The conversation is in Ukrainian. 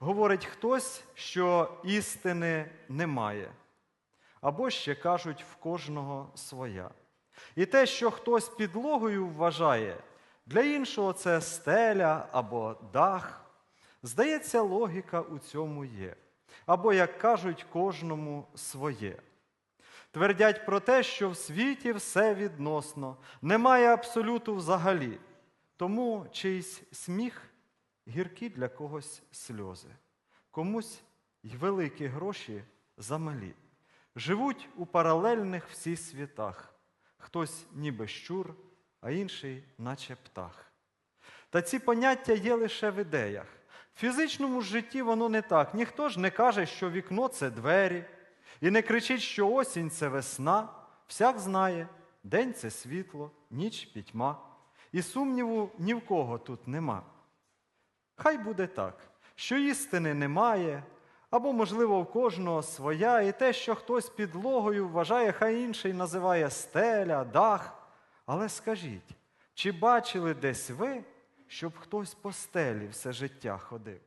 говорить хтось, що істини немає. Або ще кажуть, в кожного своя. І те, що хтось підлогою вважає, для іншого це стеля або дах. Здається, логіка у цьому є. Або, як кажуть, кожному своє. Твердять про те, що в світі все відносно, немає абсолюту взагалі. Тому чийсь сміх гіркі для когось сльози, комусь й великі гроші замалі. Живуть у паралельних всі світах, хтось ніби щур, а інший, наче птах. Та ці поняття є лише в ідеях. В фізичному житті воно не так. Ніхто ж не каже, що вікно це двері, і не кричить, що осінь це весна. Всяк знає, день це світло, ніч пітьма. І сумніву ні в кого тут нема. Хай буде так, що істини немає, або, можливо, в кожного своя, і те, що хтось підлогою вважає, хай інший називає стеля, дах. Але скажіть, чи бачили десь ви, щоб хтось по стелі все життя ходив?